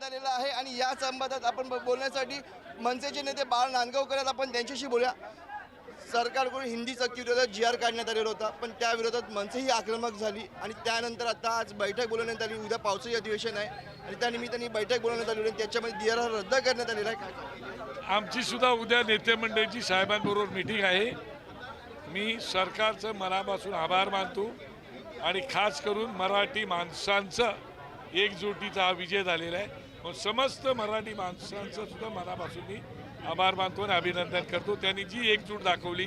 करण्यात आलेला आहे आणि या संबंधात आपण ब- बोलण्यासाठी मनसेचे नेते बाळ नांदगावकर आहेत. आपण त्यांच्याशी बोलूया. सरकारकडून हिंदी सक्ती विरोधात जी आर काढण्यात आलेला होता पण त्या विरोधात मनसेही आक्रमक झाली आणि त्यानंतर आता आज बैठक बोलवण्यात आली. उद्या पावसाळी अधिवेशन आहे आणि त्यानिमित्ताने बैठक बोलवण्यात आली होती त्याच्यामध्ये जी आर रद्द करण्यात आलेला आहे. आमची सुद्धा उद्या नेते मंडळीची साहेबांबरोबर मिटिंग आहे. मी सरकारचं मनापासून आभार मानतो आणि खास करून मराठी माणसांचं एकजुटीचा हा विजय झालेला आहे. समस्त मराठी माणसांचं सुद्धा मनापासून मी आभार मानतो आणि अभिनंदन करतो. त्यांनी जी एकजूट दाखवली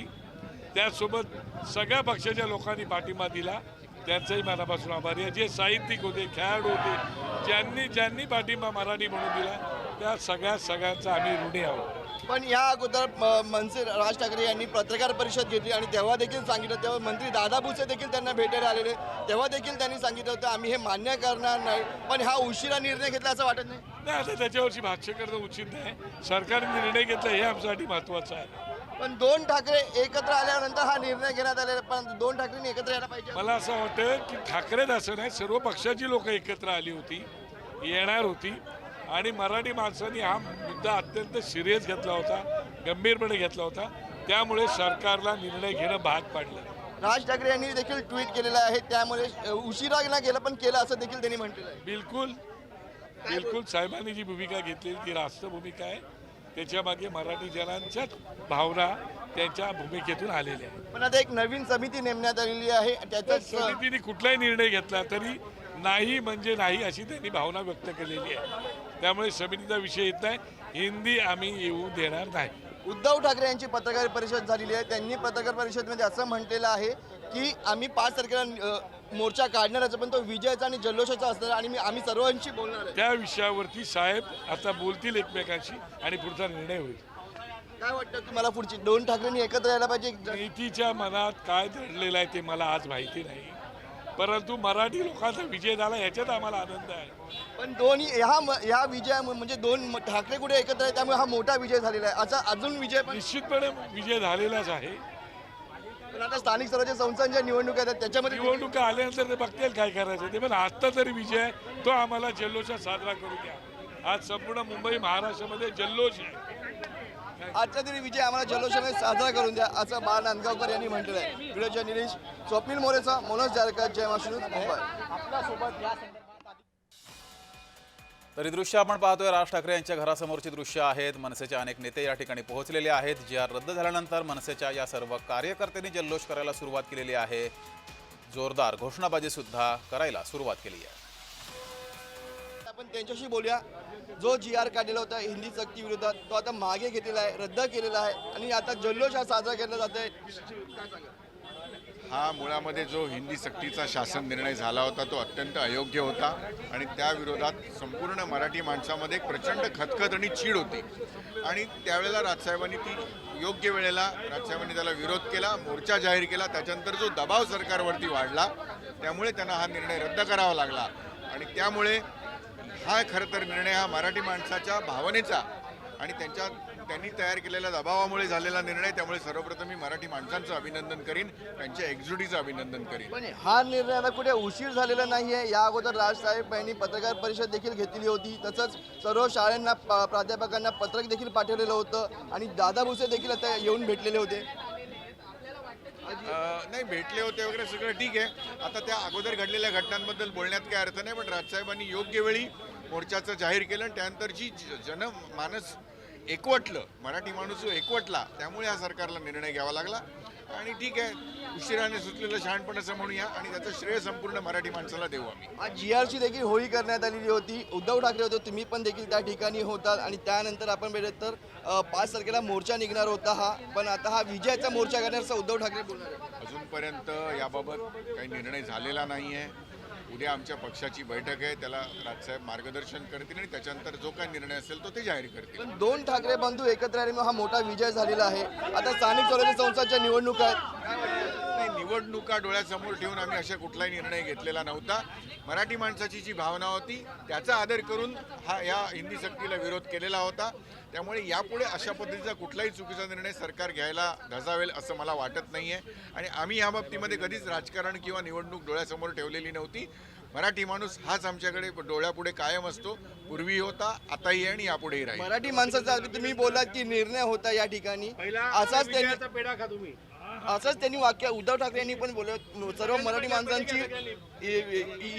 त्यासोबत सगळ्या पक्षाच्या लोकांनी पाठिंबा दिला. त्यांचाही मनापासून आभारी आहे. जे साहित्यिक होते खेळाडू होते ज्यांनी ज्यांनी पाठिंबा मराठी म्हणून दिला त्या सगळ्या सगळ्यांचा आम्ही ऋणी आहोत. पण या अगोदर मनसे राज ठाकरे यांनी पत्रकार परिषद घेतली आणि तेव्हा देखील सांगितलं तेव्हा मंत्री दादा भुसे देखील त्यांना भेटायला आलेले. तेव्हा देखील त्यांनी सांगितलं होतं आम्ही हे मान्य करणार नाही. पण हा उशिरा निर्णय घेतला असं वाटत नाही? नाही आता त्याच्यावरची भाष्य करणं उचित नाही. सरकारने निर्णय घेतला हे आमच्यासाठी महत्वाचं आहे. पण दोन ठाकरे एकत्र आल्यानंतर हा निर्णय घेण्यात आलेला आहे. पण दोन ठाकरेंनी एकत्र यायला पाहिजे? मला असं वाटतं की ठाकरेच असं नाही सर्व पक्षाची लोक एकत्र आली होती येणार होती. आणि मराठी माणसांनी हा मुद्दा अत्यंत सिरियस घेतला होता गंभीरपणे घेतला होता. त्यामुळे सरकारला निर्णय घेणं भाग पाडलं. राज ठाकरे यांनी देखील ट्विट केलेलं आहे त्यामुळे उशिरा ना गेलं पण केलं असं देखील त्यांनी म्हटलेलं आहे. बिलकुल बिलकुल साहेबांनी जी भूमिका घेतलेली ती रास्त भूमिका आहे. त्याच्यामागे मराठी जनांच्याच भावना त्यांच्या भूमिकेतून आलेल्या आहेत. पण आता एक नवीन समिती नेमण्यात आलेली आहे त्या त्याचाच समितीने कुठलाही निर्णय घेतला तरी नाही म्हणजे नाही अशी त्यांनी भावना व्यक्त केलेली आहे. त्यामुळे समितीचा विषय येत नाही. हिंदी आम्ही येऊ देणार नाही. उद्धव ठाकरे यांची पत्रकार परिषद झालेली आहे. त्यांनी पत्रकार परिषदेमध्ये असं म्हटलेलं आहे की आम्ही पाच तारखेला मोर्चा काढणारच पण तो विजयाचा आणि जल्लोषाचा असणार आणि मी आम्ही सर्वांशी बोलणार आहे. त्या विषयावरती साहेब आता बोलतील एकमेकांशी आणि पुढचा निर्णय होईल. काय वाटतं तुम्हाला पुढची? दोन ठाकरेंनी एकत्र यायला पाहिजे? युतीच्या मनात काय दडलेलं आहे ते मला आज माहिती नाही. परंतु मराठी लोकांचा विजय झाला याच्यात आम्हाला आनंद आहे. पण दोन्ही ह्या ह्या विजया म्हणजे दोन म- ठाकरे कुठे एकत्र आहे त्यामुळे हा मोठा विजय झालेला आहे. असा अजून विजय पण निश्चितपणे विजय झालेलाच आहे. पण आता स्थानिक स्वराज्य संस्थांच्या निवडणुका आहेत त्याच्यामध्ये निवडणुका आल्यानंतर ते बघतील काय करायचं. ते पण आत्ता तरी विजय आहे तो आम्हाला जल्लोषात साजरा करू द्या. आज संपूर्ण मुंबई महाराष्ट्रामध्ये जल्लोष आहे. आजचा तरी विजय आम्हाला जल्लोषाने साजरा करून द्या असं बाळ नांदगावकर यांनी म्हटलं आहे व्हिडिओच्या जर्नलिस्ट स्वप्नील मोरेचा मनोज जारकर जय माशुरू मुंबई तर ही दृश्य आपण पाहतोय राज ठाकरे यांच्या घरासमोरची दृश्य आहेत. मनसेचे अनेक नेते या ठिकाणी पोहोचलेले आहेत. ज्या रद्द झाल्यानंतर मनसेच्या या सर्व कार्यकर्त्यांनी जल्लोष करायला सुरुवात केलेली आहे. जोरदार घोषणाबाजी सुद्धा करायला सुरुवात केली आहे. आपण त्यांच्याशी बोलूया. जो जी आर काढलेला होता हिंदी सक्ती विरोधात तो आता मागे घेतलेला आहे रद्द केलेला आहे आणि आता जल्लोष हा साजरा केला जात आहे. हा मुळामध्ये जो हिंदी सक्तीचा शासन निर्णय झाला होता तो अत्यंत अयोग्य होता आणि त्या विरोधात संपूर्ण मराठी माणसामध्ये एक प्रचंड खतखत आणि चीड होती. आणि त्यावेळेला राजसाहेबांनी ती योग्य वेळेला राजसाहेबांनी त्याला विरोध केला मोर्चा जाहीर केला त्याच्यानंतर जो दबाव सरकारवरती वाढला त्यामुळे त्यांना हा निर्णय रद्द करावा लागला. आणि त्यामुळे हा खरं तर निर्णय हा मराठी माणसाच्या भावनेचा आणि त्यांच्या त्यांनी तयार केलेल्या दबावामुळे झालेला निर्णय त्यामुळे सर्वप्रथम मी मराठी माणसांचं अभिनंदन करीन त्यांच्या एकजुटीचं अभिनंदन करीन. पण हा निर्णय आता कुठे उशीर झालेला नाही आहे या अगोदर राजसाहेब यांनी पत्रकार परिषद देखील घेतलेली होती. तसंच सर्व शाळांना प्राध्यापकांना पत्रक देखील पाठवलेलं होतं आणि दादा भुसे देखील आता येऊन भेटलेले होते. नाही भेटले होते वगैरे सगळं ठीक आहे. आता त्या अगोदर घडलेल्या घटनांबद्दल बोलण्यात काय अर्थ नाही पण राजसाहेबांनी योग्य वेळी मोर्चाचं जाहीर केलं आणि त्यानंतर जी जनमानस एकवटलं मराठी माणूस जो एकवटला त्यामुळे या सरकारला निर्णय घ्यावा लागला. आणि ठीक आहे उशिराने सुचलेलं शहाणपण असं म्हणूया आणि त्याचं श्रेय संपूर्ण मराठी माणसाला देऊ आम्ही. आज जी आरची देखील होळी करण्यात आलेली होती. उद्धव ठाकरे होते तुम्ही पण देखील त्या ठिकाणी होतात. आणि त्यानंतर आपण भेटत तर पाच तारखेला मोर्चा निघणार होता हा. पण आता हा विजयाचा मोर्चा करणार असं उद्धव ठाकरे बोलणार. अजूनपर्यंत याबाबत काही निर्णय झालेला नाही आहे उद्या आमच्या पक्षाची बैठक आहे त्याला राजसाहेब मार्गदर्शन करतील आणि त्याच्यानंतर जो काही निर्णय असेल तो ते जाहीर करतील. पण दोन ठाकरे बंधू एकत्र आल्यामुळे हा मोठा विजय झालेला आहे. आता स्थानिक स्वराज्य संस्थांच्या निवडणुका आहेत. निवडणुका डोळ्यासमोर ठेवून आम्ही अशा कुठलाही निर्णय घेतलेला नव्हता. मराठी माणसाची जी भावना होती त्याचा आदर करून हा या हिंदी सक्तीला विरोध केलेला होता. त्यामुळे यापुढे अशा पद्धतीचा कुठलाही चुकीचा निर्णय सरकार घ्यायला धजावेल असं मला वाटत नाही आहे आणि आम्ही या बाबतीमध्ये कधीच राजकारण किंवा निवडणूक डोळ्यासमोर ठेवलेली नव्हती. मराठी माणूस हाच आमच्याकडे डोळ्यापुढे कायम असतो. पूर्वी होता आताही आहे आणि यापुढेही राहील. मराठी माणसाचा तुम्ही बोलात की निर्णय होता या ठिकाणी. असाच त्यांनी पेढा खा तुम्ही. असंच त्यांनी वाक्य उद्धव ठाकरे यांनी पण बोलत सर्व मराठी माणसांची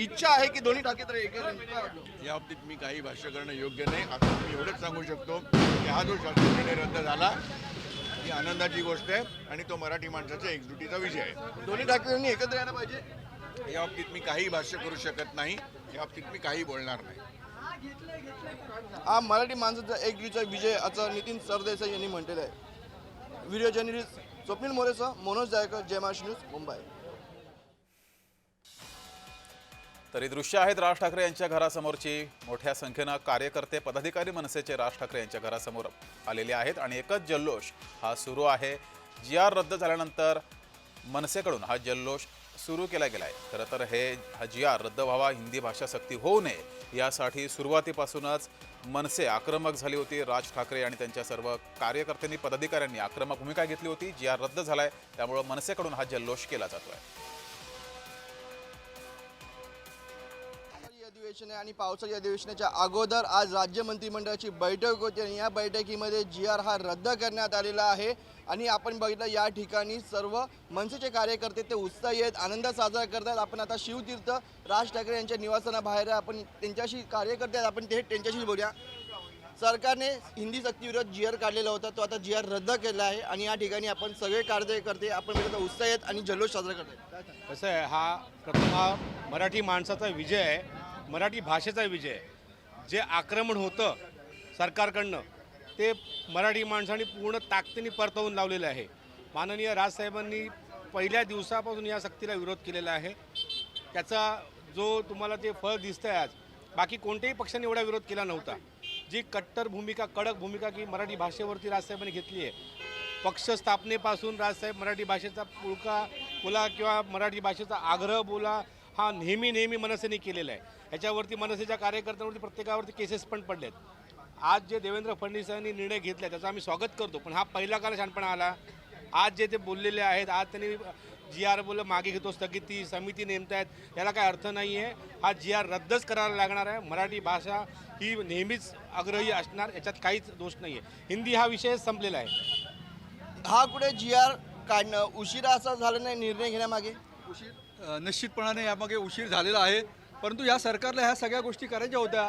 इच्छा आहे की दोन्ही ठाकरे? या बाबतीत मी काही भाष्य करणं योग्य नाही. आता मी एवढंच सांगू शकतो की हा जो शासन निर्णय रद्द झाला ही आनंदाची गोष्ट आहे आणि तो मराठी माणसाच्या एकजुटीचा विजय आहे. दोन्ही ठाकरेंनी एकत्र यायला पाहिजे? या बाबतीत मी काही भाष्य करू शकत नाही. या बाबतीत मी काही बोलणार नाही. हा मराठी माणसाचा एक दिवसा विजय असं नितीन सरदेसाई यांनी म्हटलेलं आहे. व्हिडिओ जर्नलिस्ट स्वप्नील मोरेसह मनोज जायकर जयमाश न्यूज मुंबई. तरी दृश्य आहेत राज ठाकरे यांच्या घरासमोरची. मोठ्या संख्येनं कार्यकर्ते पदाधिकारी मनसेचे राज ठाकरे यांच्या घरासमोर आलेले आहेत आणि एकच जल्लोष हा सुरू आहे. जी आर रद्द झाल्यानंतर मनसेकडून हा जल्लोष सुरू केला गेला आहे खरं तर हे हजिया रद्द व्हावा हिंदी भाषा सक्ती होऊ नये यासाठी सुरुवातीपासूनच मनसे आक्रमक झाली होती. राज ठाकरे आणि त्यांच्या सर्व कार्यकर्त्यांनी पदाधिकाऱ्यांनी आक्रमक भूमिका घेतली होती. जी आर रद्द झालाय त्यामुळं मनसेकडून हा जल्लोष केला जातोय. आहे अधिवेशन आहे आणि पावसाळी अधिवेशनाच्या अगोदर आज राज्य मंत्रिमंडळाची बैठक होती आणि या बैठकीमध्ये जी आर हा रद्द करण्यात आलेला आहे. आणि आपण बघितलं या ठिकाणी सर्व मनसेचे कार्यकर्ते ते उत्साही आहेत आनंद साजरा करतात आपण आता शिवतीर्थ राज ठाकरे यांच्या निवासनाबाहेर आपण त्यांच्याशी कार्यकर्ते आहेत. आपण ते त्यांच्याशी बोलूया. सरकारने हिंदी सक्तीविरोध जी आर काढलेला होता. तो आता जी आर रद्द केला आहे आणि या ठिकाणी आपण सगळे कार्यकर्ते आपण बघितलं उत्साही आहेत आणि जल्लोष साजरा करतात कसं आहे हा प्रथम हा मराठी माणसाचा विजय आहे. मराठी भाषेचा विजय. जे आक्रमण होतं सरकारकडनं ते मराठी माणसाने पूर्ण ताकदीने परतवून लावलेलं आहे. माननीय राजसाहेबांनी पहिल्या दिवसापासून या सक्तीला विरोध केलेला आहे. त्याचा जो तुम्हाला ते फळ दिसतंय आज बाकी कोणत्याही पक्षाने एवढा विरोध केला नव्हता. जी कट्टर भूमिका कडक भूमिका की मराठी भाषेवरती राजसाहेबांनी घेतली आहे पक्ष स्थापनेपासून राजसाहेब मराठी भाषेचा पुळका बोला किंवा मराठी भाषेचा आग्रह बोला हा नेहमी नेहमी मनसेने केलेला आहे. ह्याच्यावरती मनसेच्या कार्यकर्त्यांवरती प्रत्येकावरती केसेस पण पडलेत. आज जे देवेंद्र फडणवीस यांनी निर्णय घेतला त्याचं आम्ही स्वागत करतो पण हा पहिला काल शहाणपणा आला. आज जे ते बोललेले आहेत आज त्यांनी जी आर बोल मागे घेतो स्थगिती समिती नेमतायत याला काय अर्थ नाही आहे हा जी आर रद्दच करायला लागणार आहे. मराठी भाषा ही नेहमीच आग्रही असणार याच्यात काहीच दोष नाही आहे हिंदी हा विषय संपलेला आहे. हा कुठे जी आर काढणं? उशिरा असा झाला नाही निर्णय घेण्यामागे? उशीर निश्चितपणाने यामागे उशीर झालेला आहे. परंतु या सरकारला ह्या सगळ्या गोष्टी करायच्या होत्या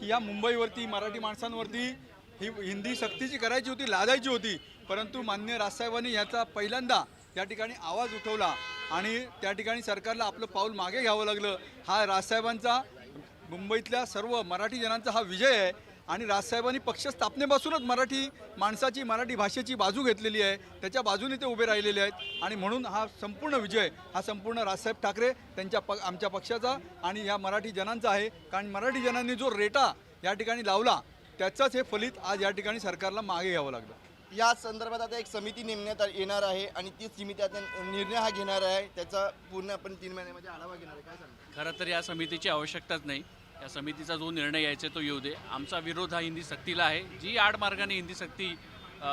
की या मुंबईवरती मराठी माणसांवरती ही हिंदी सक्तीची करायची होती लादायची होती. परंतु मान्य राजसाहेबांनी याचा पहिल्यांदा या ठिकाणी आवाज उठवला आणि त्या ठिकाणी सरकारला आपलं पाऊल मागे घ्यावं लागलं. हा राजसाहेबांचा मुंबईतल्या सर्व मराठी जनांचा हा विजय आहे. आणि राजसाहेबांनी पक्ष स्थापनेपासूनच मराठी माणसाची मराठी भाषेची बाजू घेतलेली आहे. त्याच्या बाजूने ते उभे राहिलेले आहेत. आणि म्हणून हा संपूर्ण विजय हा संपूर्ण राजसाहेब ठाकरे त्यांच्या प आमच्या पक्षाचा आणि या मराठी जनांचा आहे. कारण मराठी जनांनी जो रेटा या ठिकाणी लावला त्याचंच हे फलित आज या ठिकाणी सरकारला मागे घ्यावं लागलं. या संदर्भात आता एक समिती नेमण्यात येणार आहे आणि ती समिती आता निर्णय हा घेणार आहे. त्याचा पूर्ण आपण तीन महिन्यामध्ये आढावा घेणार आहे. काय सांगता? खरं तर या समितीची आवश्यकताच नाही. या समितीचा जो निर्णय यायचा तो येऊ दे. आमचा विरोध हा हिंदी सक्तीला आहे. जी आडमार्गाने हिंदी सक्ती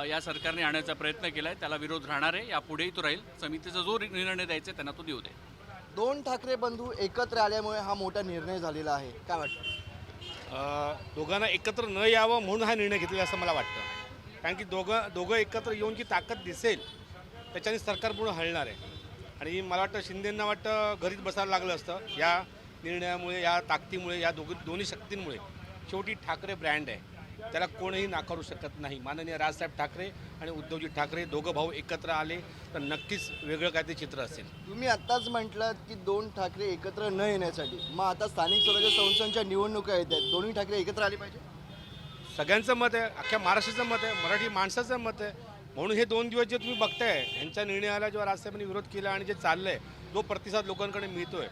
या सरकारने आणण्याचा प्रयत्न केला आहे त्याला विरोध राहणार आहे. यापुढेही तो राहील. समितीचा जो निर्णय द्यायचा आहे त्यांना तो देऊ दे. दोन ठाकरे बंधू एकत्र आल्यामुळे हा मोठा निर्णय झालेला आहे. काय वाटतं? दोघांना एकत्र न यावं म्हणून हा निर्णय घेतलेला असं मला वाटतं. कारण की दोघं दोघं एकत्र येऊन जी ताकद दिसेल त्याच्याने सरकार पूर्ण हलणार आहे. आणि मला वाटतं शिंदेंना वाटतं घरीच बसायला लागलं असतं. या निर्णयामुळे या ताकदीमुळे या दोघ दोन्ही शक्तींमुळे शेवटी ठाकरे ब्रँड आहे. त्याला कोणीही नाकारू शकत नाही. माननीय राजसाहेब ठाकरे आणि उद्धवजी ठाकरे दोघं भाऊ एकत्र आले तर नक्कीच वेगळं काहीतरी चित्र असेल. तुम्ही आत्ताच म्हटलं की दोन ठाकरे एकत्र न येण्यासाठी. मग आता स्थानिक स्वराज्य संस्थांच्या निवडणुका येत आहेत. दोन्ही ठाकरे एकत्र आले पाहिजे? सगळ्यांचं मत आहे. अख्ख्या महाराष्ट्राचं मत आहे. मराठी माणसाचं मत आहे. म्हणून हे दोन दिवस जे तुम्ही बघताय यांच्या निर्णयाला जेव्हा राजसाहेबांनी विरोध केला आणि जे चाललं आहे जो प्रतिसाद लोकांकडे मिळतोय.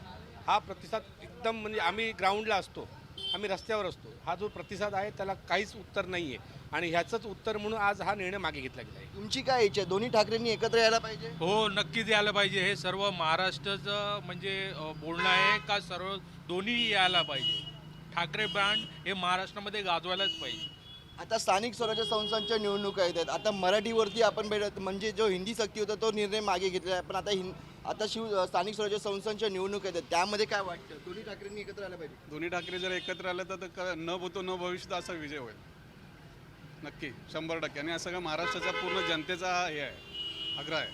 हा प्रतिसाद एकदम म्हणजे आम्ही ग्राउंडला असतो आम्ही रस्त्यावर असतो. हा जो प्रतिसाद आहे त्याला काहीच उत्तर नाही आहे आणि ह्याचंच उत्तर म्हणून आज हा निर्णय मागे घेतला गेला आहे. तुमची काय इच्छा आहे? दोन्ही ठाकरेंनी एकत्र यायला पाहिजे? हो नक्कीच यायला पाहिजे. हे सर्व महाराष्ट्राचं म्हणजे बोलणं आहे का सर्व दोन्ही यायला पाहिजे. ठाकरे ब्रँड हे महाराष्ट्रामध्ये गाजवायलाच पाहिजे. आता स्थानिक स्वराज्य संस्थांच्या निवडणुका येत आहेत. आता मराठीवरती आपण भेटत म्हणजे जो हिंदी सक्ती होता तो निर्णय मागे घेतलेला आहे. पण आता हिं आता शिव स्थानिक स्वराज्य संस्थांच्या निवडणूक आहेत त्यामध्ये काय वाटतं? दोन्ही ठाकरेंनी एकत्र आलं पाहिजे. दोन्ही ठाकरे जर एकत्र आले तर क- न भूतो न भविष्य असा विजय होईल. नक्की शंभर टक्के. आणि हा सगळा महाराष्ट्राचा पूर्ण जनतेचा हा हे आहे आग्रह आहे.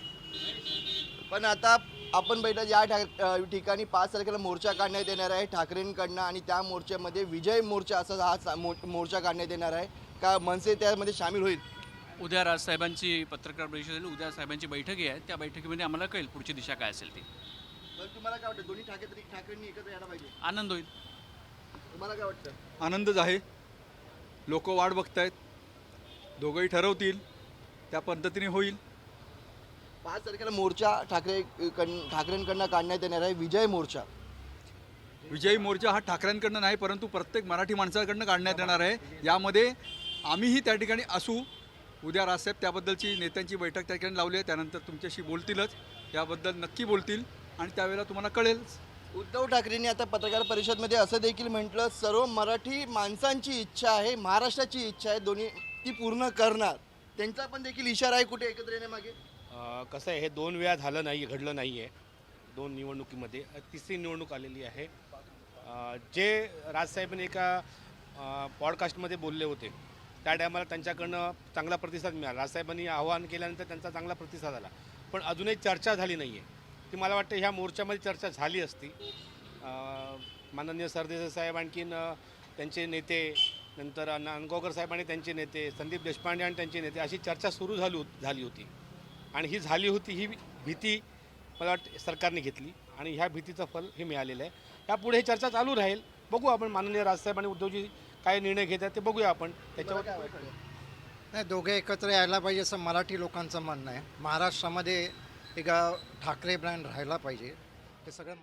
पण आता आपण बैठक या ठा- अ, ठिकाणी पाच तारखेला मोर्चा काढण्यात येणार आहे ठाकरेंकडनं आणि त्या मोर्चामध्ये विजय मोर्चा असा हा सा- मो- मोर्चा काढण्यात येणार आहे. का मनसे त्यामध्ये सामील होईल? उद्या राजसाहेबांची पत्रकार परिषद आहे उद्या साहेबांची बैठकी आहे. त्या बैठकीमध्ये आम्हाला कळेल पुढची दिशा काय असेल ती. तर तुम्हाला काय वाटतं? दोन्ही ठाकरे ठाकरेंनी एकत्र यायला पाहिजे. आनंद होईल. तुम्हाला काय वाटतं? आनंदच आहे लोक वाट बघतायत. दोघंही ठरवतील. त्या पद्धतीने होईल. पाच तारखेला मोर्चा ठाकरे कडन- ठाकरेंकडनं काढण्यात येणार आहे. विजय मोर्चा. विजयी मोर्चा हा ठाकरेंकडनं नाही परंतु प्रत्येक मराठी माणसाकडनं काढण्यात येणार आहे. यामध्ये आम्हीही त्या ठिकाणी असू. उद्या राजसाहेब त्याबद्दलची नेत्यांची बैठक त्या ठिकाणी लावली आहे. त्यानंतर तुमच्याशी बोलतीलच. याबद्दल नक्की बोलतील आणि त्यावेळेला तुम्हाला कळेल उद्धव ठाकरेंनी आता पत्रकार परिषदमध्ये असं देखील म्हटलं सर्व मराठी माणसांची इच्छा आहे महाराष्ट्राची इच्छा आहे दोन्ही ती पूर्ण करणार. त्यांचा पण देखील इशारा आहे कुठे एकत्र येण्यामागे कसं आहे हे दोन वेळा झालं नाही घडलं नाही आहे. दोन निवडणुकीमध्ये तिसरी निवडणूक आलेली आहे. जे राजसाहेबांनी एका पॉडकास्टमध्ये बोलले होते त्या टायमाला त्यांच्याकडनं चांगला प्रतिसाद मिळाला. राजसाहेबांनी आवाहन केल्यानंतर त्यांचा चांगला प्रतिसाद आला. पण अजूनही चर्चा झाली नाही आहे ती मला वाटतं ह्या मोर्चामध्ये चर्चा झाली असती. माननीय सरदेसाई साहेब आणखीन त्यांचे नेते नंतर नांदगावकर साहेब आणि त्यांचे नेते संदीप देशपांडे आणि त्यांचे नेते अशी चर्चा सुरू झाली झाली होती. आणि ही झाली होती ही भीती मला वाटतं सरकारने घेतली आणि ह्या भीतीचं फल हे मिळालेलं आहे. यापुढे ही चर्चा चालू राहील. बघू आपण माननीय राजसाहेब आणि उद्धवजी काय निर्णय घेतात ते बघूया आपण. त्याच्यावर नाही दोघे एकत्र यायला पाहिजे असं मराठी लोकांचं म्हणणं आहे. महाराष्ट्रामध्ये एक ठाकरे ब्रँड राहायला पाहिजे. हे सगळं